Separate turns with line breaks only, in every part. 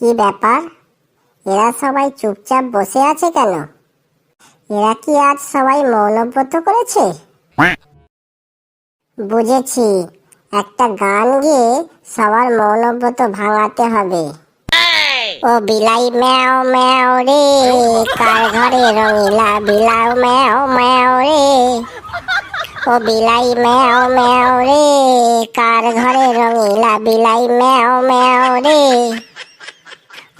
কি ব্যাপার? এরা সবাই চুপচাপ বসে আছে কেন? এরা কি আজ সবাই মৌনব্রত করেছে? বুঝেছি, একটা গান গিয়ে সবার মৌনব্রত ভাঙাতে হবে। ও বিলাই ম্যাও ম্যাও রে, কার ঘরে রঙিলা বিলাও ম্যাও ম্যাও রে? ও বিলাই ম্যাও ম্যাও রে, কার ঘরে রঙিলা বিলাই ম্যাও ম্যাও রে?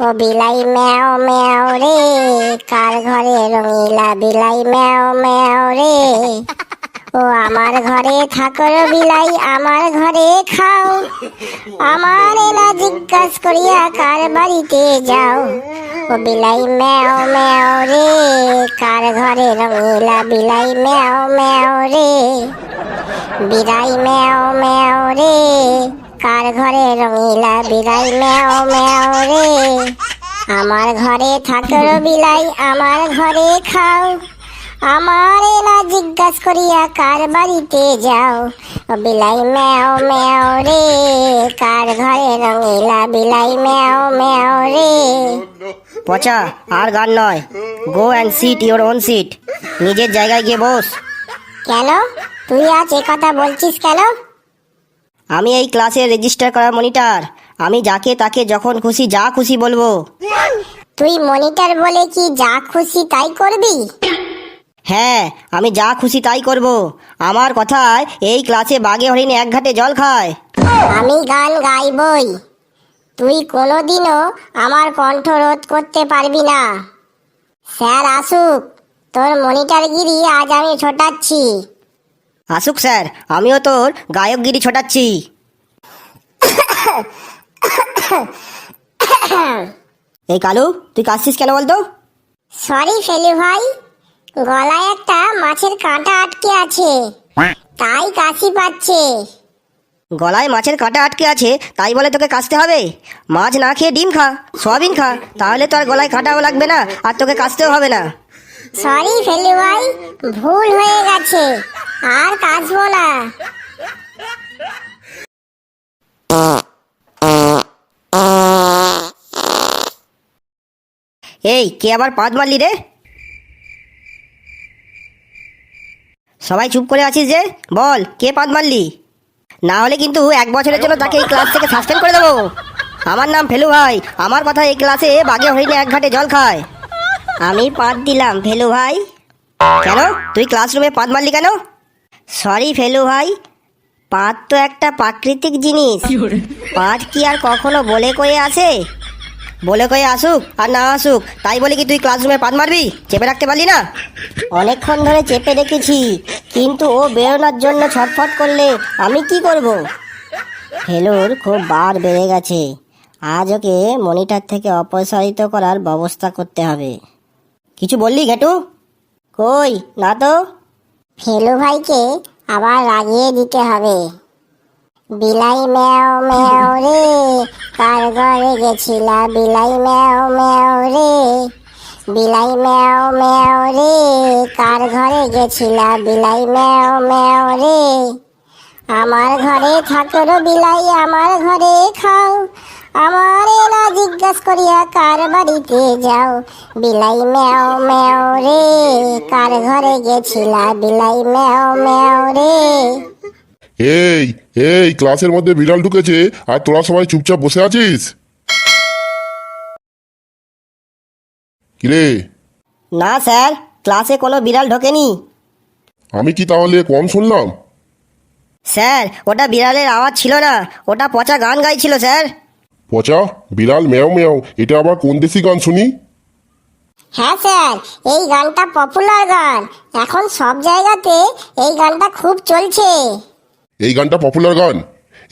ও বিলাই ম্যাও ম্যাও রে, কার ঘরে রঙিলা বিলাই ম্যাও ম্যাও রে? ও আমার ঘরে থাকর বিলাই, আমার ঘরে খাও। আমার না জিজ্ঞাস করিয়া কার বাড়িতে যাও? ও বিলাই ম্যাও ম্যাও রে, কার ঘরে রঙিলা বিলাই ম্যাও ম্যাও রে? বিড়াই ম্যাও ম্যাও রে কার ঘরে রঙিলা বিলাই? ম্যাও ম্যাও রে। আমার ঘরে থাকর বিলাই আমার ঘরে খাও। আমারে না জিজ্ঞাস করিয়া কার বাড়িতে যাও? বিলাই ম্যাও ম্যাও রে। কার ঘরে রঙিলা বিলাই? ম্যাও ম্যাও রে।
পচা আর গান নয়। Go and sit your own seat নিজের জায়গায় গিয়ে বস।
কেন? তুই আজ কথা বলছিস কেন?
আমি এই ক্লাসের রেজিস্টার করা মনিটর আমি যাকে তাকে যখন খুশি যা খুশি বলব।
তুই মনিটর বলে কি যা খুশি তাই করবি?
হ্যাঁ আমি যা খুশি তাই করব। আমার কথায় এই ক্লাসে বাঘে হরিণে এক ঘাটে জল খায়।
আমি গান গাইবই। তুই কোনোদিনও আমার কণ্ঠ রোধ করতে পারবি না। স্যার আসুক তোর মনিটরগিরি আজ আমি ছোটাচ্ছি।
আসুক স্যার আমিও তোর গায়কগিরি ছোটাচ্ছি। এই কালু তুই কাশছিস কেন বলতো?
সরি ফেলু ভাই। গলায় একটা মাছের কাঁটা আটকে আছে। তাই কাশি পাচ্ছে।
গলায় মাছের কাঁটা আটকে আছে তাই বলে তোকে কাশতে হবে? মাছ না খেয়ে ডিম খা সয়াবিন খা তাহলে তো আর গলায় কাঁটাও লাগবে না আর তোকে কাশতেও হবে না।
সরি ফেলু ভাই ভুল হয়ে গেছে। আর কাশবো না।
এই, কে আবার পাঁচ মারলি রে? সবাই চুপ করে আছিস যে? বল, কে পাঁচ মারলি? না হলে কিন্তু এক বছরের জন্য তাকে এই ক্লাস থেকে সাসপেন্ড করে দেবো। আমার নাম ফেলু ভাই, আমার কথা এই ক্লাসে বাগে হইলে এক ঘাটে জল খায়। আমি পাঁচ দিলাম, ফেলু ভাই। কেন? তুই ক্লাসরুমে পাঁচ মারলি কেন? সরি ফেলু ভাই। পাঁচ তো একটা প্রাকৃতিক জিনিস। পাঁচ কি আর কখনো বলে কয়ে আসে? বলে কয়ে আসুক আর না আসুক তাই বলে কি তুই ক্লাসরুমে পাত মারবি? চেপে রাখতে পারলি না? অনেকক্ষণ ধরে চেপে রেখেছি কিন্তু ও বেরোনোর জন্য ছটফট করলে আমি কি করব? ফেলুর খুব বার বেড়ে গেছে। আজ ওকে মনিটর থেকে অপসারিত করার ব্যবস্থা করতে হবে। কিছু বললি ঘেটু? কই না তো?
ফেলু ভাইকে আবার রাগিয়ে দিতে হবে। বিলাই ম্যাও ম্যাও রে, কার ঘরে গেছিলা? বিলাই ম্যাও ম্যাও রে, বিলাই ম্যাও ম্যাও রে, কার ঘরে গেছিলা? বিলাই ম্যাও ম্যাও রে, আমার ঘরে থাকর বিলাই, আমার ঘরে খাও। আমারে না জিজ্ঞাস করিয়া কার বাড়িতে যাও? বিলাই ম্যাও ম্যাও রে কার ঘরে গেছিলা? বিলাই ম্যাও ম্যাও রে।
এই এই ক্লাসের মধ্যে বিড়াল ঢুকেছে আর তোরা সবাই চুপচাপ বসে আছিস? কিরে?
না স্যার ক্লাসে কোনো বিড়াল ঢোকেনি।
আমি কি তাহলে কম শুনলাম?
স্যার ওটা বিড়ালের আওয়াজ ছিল না ওটা পচা গান গাইছিল স্যার।
পচা বিড়াল মেও মেও এটা আবার কোন দেশি গান শুনি?
হ্যাঁ স্যার এই গানটা পপুলার গান। এখন সব জায়গাতে এই গানটা খুব চলছে।
এই গানটা পপুলার গান।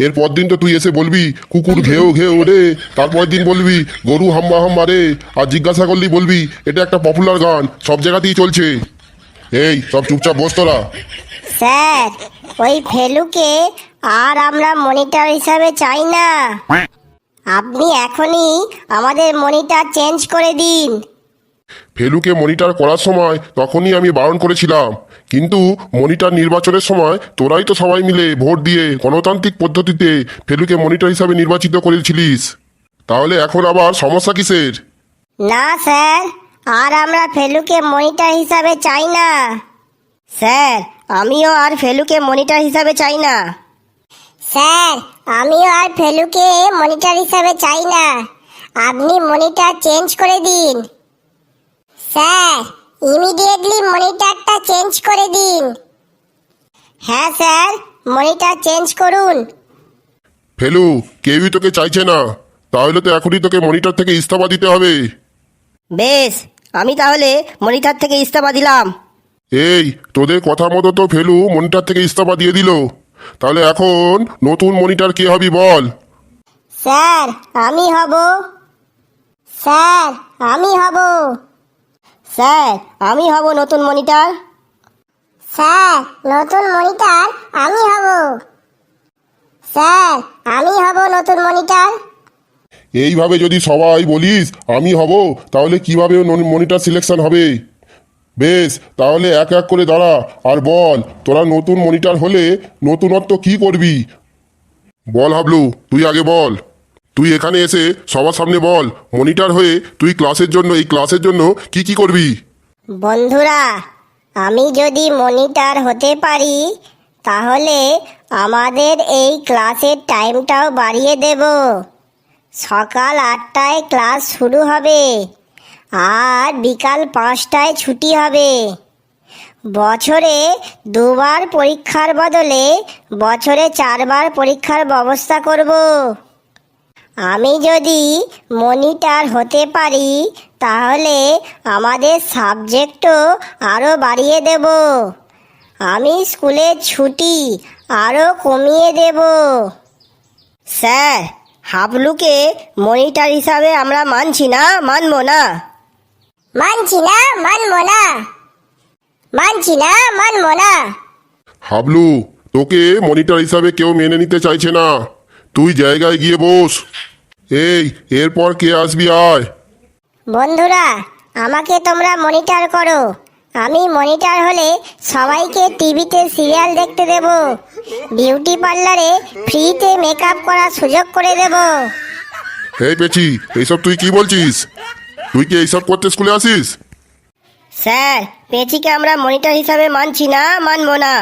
এর পর দিন তো তুই এসে বলবি কুকুর ঘেও ঘেও রে। তারপর দিন বলবি গরু হাম্বা হাম্বা রে। আর জিজ্ঞাসা করলি বলবি এটা একটা পপুলার গান সব জায়গাতেই চলছে। এই সব চুপচাপ বস তোরা।
স্যার ওই ফেলুকে আর আমরা মনিটর হিসাবে চাই না। আপনি এখনই আমাদের মনিটর চেঞ্জ করে দিন।
ফেলুকে মনিটর করার সময় তখনই আমি বারণ করেছিলাম। কিন্তু মনিটর নির্বাচনের সময় তোরাই তো সবাই মিলে ভোট দিয়ে গণতান্ত্রিক পদ্ধতিতে ফেলুকে মনিটর হিসাবে নির্বাচিত করেছিলিস। তাহলে এখন আবার সমস্যা কিসের?
না স্যার। আর আমরা ফেলুকে মনিটর হিসাবে চাই না।
স্যার আমিও আর ফেলুকে মনিটর হিসাবে চাই না।
স্যার আমিও আর ফেলুকে মনিটর হিসাবে চাই না। আপনি মনিটর চেঞ্জ করে দিন। স্যার ইমিডিয়েটলি মনিটরটা চেঞ্জ করে দিন। হ্যাঁ স্যার মনিটর চেঞ্জ করুন।
ফেলু কেউই তোকে চাইছে না। তাহলে তো এখনই তোকে মনিটর থেকে ইস্তফা দিতে হবে।
বেশ আমি তাহলে মনিটর থেকে ইস্তফা দিলাম।
এই তোদের কথা মতো তো ফেলু মনিটর থেকে ইস্তফা দিয়ে দিল। তাহলে এখন নতুন মনিটর কে হবি বল?
স্যার আমি হব। স্যার আমি হব।
স্যার আমি হব নতুন মনিটর।
স্যার নতুন মনিটর আমি হব। স্যার আমি হব নতুন মনিটর।
এইভাবে যদি সবাই বলিস আমি হব তাহলে কীভাবে মনিটর সিলেকশন হবে? বেশ, তাহলে এক এক করে দাঁড়া, আর বল, তোরা নতুন মনিটর হলে নতুনত্ব কি করবি? বল হাবলু, তুই আগে বল। তুই এখানে এসে সবার সামনে বল মনিটর হয়ে তুই ক্লাসের জন্য, এই ক্লাসের জন্য কি কি করবি?
বন্ধুরা, আমি যদি মনিটর হতে পারি, তাহলে আমাদের এই ক্লাসের টাইমটাও বাড়িয়ে দেব। সকাল আটটায় ক্লাস শুরু হবে। আর বিকাল পাঁচটায় ছুটি হবে। বছরে দুবার পরীক্ষার বদলে বছরে চারবার পরীক্ষার ব্যবস্থা করব। আমি যদি মনিটার হতে পারি, তাহলে আমাদের সাবজেক্টও আরও বাড়িয়ে দেব। আমি স্কুলের ছুটি আরও কমিয়ে দেব।
স্যার, হাবলুকে মনিটার হিসাবে আমরা মানছি না? মানবো না?
মানছি না মানবো না মানছি না মানবো না
হাবলু তোকে মনিটর হিসাবে কেউ মেনে নিতে চাইছে না। তুই জায়গায় গিয়ে বস। এই এরপর কে আসবি আয়।
বন্ধুরা আমাকে তোমরা মনিটর করো। আমি মনিটর হলে সবাইকে টিভিতে সিরিয়াল দেখতে দেব। বিউটি পার্লারে ফ্রিতে মেকআপ করার সুযোগ করে দেব।
এই পেছি এইসব তুই কি বলছিস? তুই কি এইসব করতে স্কুলে আসিস?
স্যার পেঁচিকে আমরা মনিটর হিসাবে মানছি না মানবো না।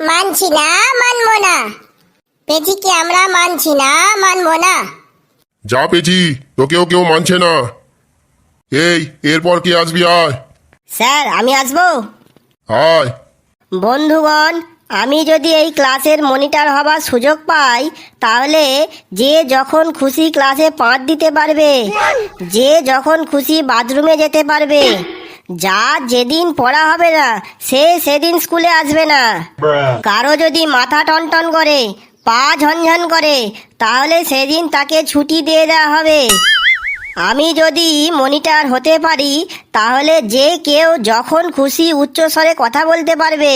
মানছি না মানবো না। পেঁচিকে আমরা মানছি না মানবো না।
যা পেছি তোকেও কেউ মানছে না। এই এরপর কি আসবি আয়।
স্যার আমি আসব?
আয়।
বন্ধুগণ আমি যদি এই ক্লাসের মনিটর হবার সুযোগ পাই, তাহলে যে যখন খুশি ক্লাসে পাঁচ দিতে পারবে, যে যখন খুশি বাথরুমে যেতে পারবে, যা যেদিন পড়া হবে না, সে সেদিন স্কুলে আসবে না। কারও যদি মাথা টনটন করে, পা ঝনঝন করে, তাহলে সেদিন তাকে ছুটি দিয়ে দেওয়া হবে। আমি যদি মনিটর হতে পারি, তাহলে যে কেউ যখন খুশি উচ্চস্বরে কথা বলতে পারবে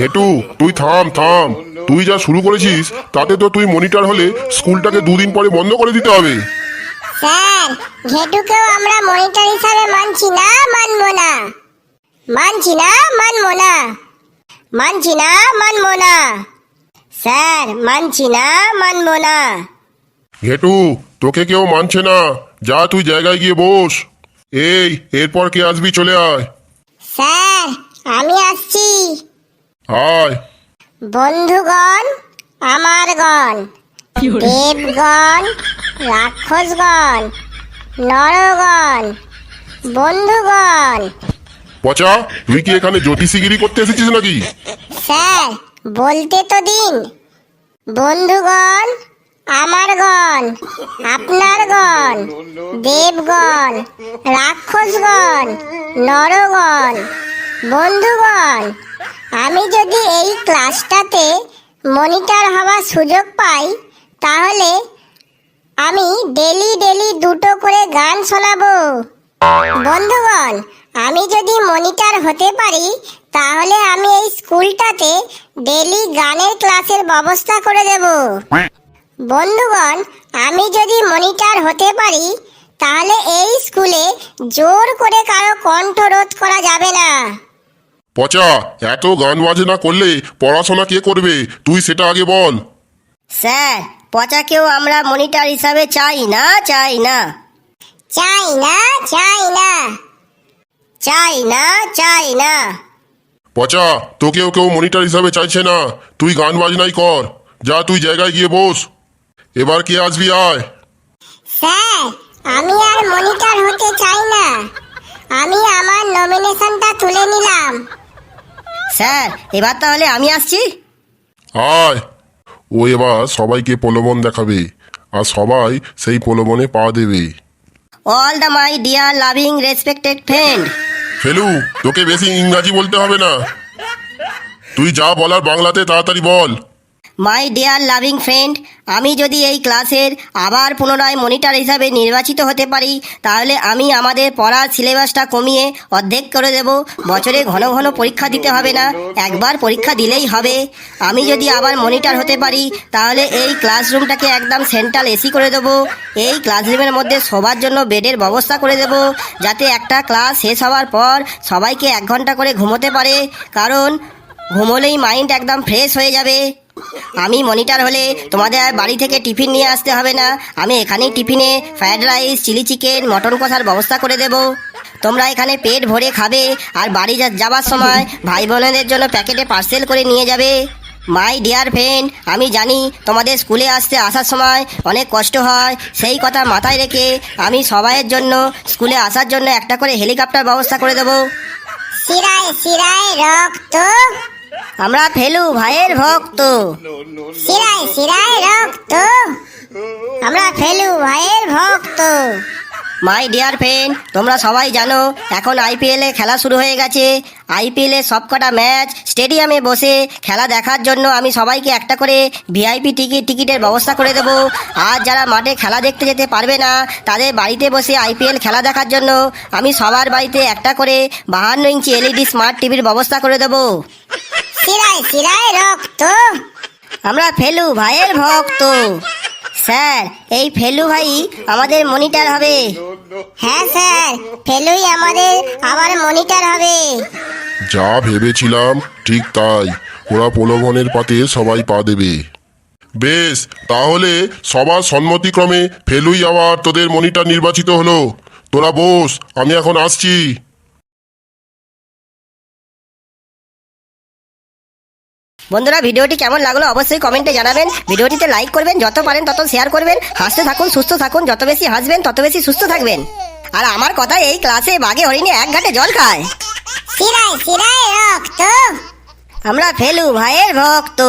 হেটু তুই থাম থাম। তুই যা শুরু করেছিস তাতে তো তুই মনিটর হলে স্কুলটাকে দুদিন পরে বন্ধ করে দিতে হবে।
স্যার ঘেটুকেও আমরা মনিটর হিসাবে মানছি না মানবো না। মানছি না মানবো না। মানছি না মানবো না। স্যার মানছি না মানবো না।
ঘেটু তোকে কেউ মানছে না। যা তুই জায়গায় গিয়ে বস। এই এরপর কে আসবি চলে আয়।
স্যার আমি আসছি। বন্ধুগণ আমার গণ দেবগণ রাক্ষসগণ নরগণ বন্ধুগণ।
পচা তুই কি এখানে জ্যোতিষীগিরি করতে এসেছিস নাকি?
স্যার বলতে তো দিন। বন্ধুগণ আমার গণ আপনার গণ দেবগণ রাক্ষসগণ নরগণ। বন্ধুগণ আমি যদি এই ক্লাসটাতে মনিটর হওয়ার সুযোগ পাই, তাহলে আমি ডেলি ডেলি দুটো করে গান শোনাবো। বন্ধুগণ আমি যদি মনিটর হতে পারি, তাহলে আমি এই স্কুলটাতে ডেলি গানের ক্লাসের ব্যবস্থা করে দেব। বন্ধুগণ আমি যদি মনিটর হতে পারি, তাহলে এই স্কুলে জোর করে কারও কণ্ঠরোধ করা যাবে না।
পচা এত গান বাজনা করলে পড়াশোনা কে করবে? তুই সেটা আগে বল।
স্যার পচাকেও আমরা মনিটর হিসাবে চাই না চাই না।
চাই না চাই না।
চাই না চাই না।
পচা তোকেও কেউ মনিটর হিসাবে চাইছে না। তুই গান বাজনাই কর। যা তুই জায়গায় গিয়ে বস। এবার কে আসবি আয়।
স্যার আমি আর মনিটর হতে চাই না। আমি আমার নমিনেশনটা তুলে নিলাম।
স্যার এবার তাহলে আমি আসছি।
আয়। ও এবার সবাইকে প্রলোভন দেখাবে আর সবাই সেই প্রলোভনে পা দেবে।
All the my dear loving respected friend
Felu তোকে বেশি ইংরাজি বলতে হবে না। তুই যা বলার বাংলাতে তাড়াতাড়ি বল।
মাই ডিয়ার লাভিং ফ্রেন্ড, আমি যদি এই ক্লাসের আবার পুনরায় মনিটর হিসাবে নির্বাচিত হতে পারি, তাহলে আমি আমাদের পড়ার সিলেবাসটা কমিয়ে অর্ধেক করে দেব। বছরে ঘন ঘন পরীক্ষা দিতে হবে না, একবার পরীক্ষা দিলেই হবে। আমি যদি আবার মনিটর হতে পারি, তাহলে এই ক্লাসরুমটাকে একদম সেন্ট্রাল এসি করে দেবো। এই ক্লাসরুমের মধ্যে সবার জন্য বেডের ব্যবস্থা করে দেব, যাতে একটা ক্লাস শেষ হওয়ার পর সবাইকে এক ঘণ্টা করে ঘুমোতে পারে, কারণ ঘুমোলেই মাইন্ড একদম ফ্রেশ হয়ে যাবে। আমি মনিটার হলে তোমাদের আর বাড়ি থেকে টিফিন নিয়ে আসতে হবে না। আমি এখানেই টিফিনে fried rice, chilli chicken, mutton কষার ব্যবস্থা করে দেব। তোমরা এখানে পেট ভরে খাবে আর বাড়ি যা- যাবার সময় ভাই বোনেদের জন্য প্যাকেটে পার্সেল করে নিয়ে যাবে। মাই ডিয়ার ফ্রেন্ড, আমি জানি তোমাদের স্কুলে আসতে আসার সময় অনেক কষ্ট হয়। সেই কথা মাথায় রেখে আমি সবাইয়ের জন্য, স্কুলে আসার জন্য একটা করে হেলিকপ্টার ব্যবস্থা করে দেবো।
রক্ত।
আমরা ফেলু ভাইয়ের ভক্ত।
শিরায় শিরায় রক্ত। আমরা ফেলু ভাইয়ের ভক্ত।
মাই ডিয়ার ফ্রেন্ড তোমরা সবাই জানো এখন আইপিএলে খেলা শুরু হয়ে গেছে। আইপিএল সবকটা ম্যাচ স্টেডিয়ামে বসে খেলা দেখার জন্য আমি সবাইকে একটা করে ভিআইপি টিকিট টিকিটের ব্যবস্থা করে দেবো। আর যারা মাঠে খেলা দেখতে যেতে পারবে না তাদের বাড়িতে বসে আইপিএল খেলা দেখার জন্য আমি সবার বাড়িতে একটা করে বাহান্ন ইঞ্চি এলইডি স্মার্ট টিভির ব্যবস্থা করে দেবো।
শিরায় শিরায় রক্ত।
আমরা ফেলু ভাইয়ের ভক্ত। স্যার এই ফেলু ভাই আমাদের মনিটর হবে।
হ্যাঁ স্যার ফেলুই আমাদের আবার মনিটর হবে।
যা ভেবেছিলাম ঠিক তাই। ওরা প্রলোভনের পাতে সবাই পা দেবে। বেশ তাহলে সবার সম্মতিক্রমে ফেলুই আবার তোদের মনিটর নির্বাচিত হলো। তোরা বস আমি এখন আসছি।
বন্ধুরা ভিডিওটি কেমন লাগল অবশ্যই কমেন্টে জানাবেন। ভিডিওটিতে লাইক করবেন যত পারেন তত শেয়ার করবেন। হাসতে থাকুন সুস্থ থাকুন যত বেশি হাসবেন তত বেশি সুস্থ থাকবেন। আর আমার কথা এই ক্লাসে বাঘে হরিণে এক ঘাটে জল খায়। আমরা ফেলু ভাইয়ের ভক্ত।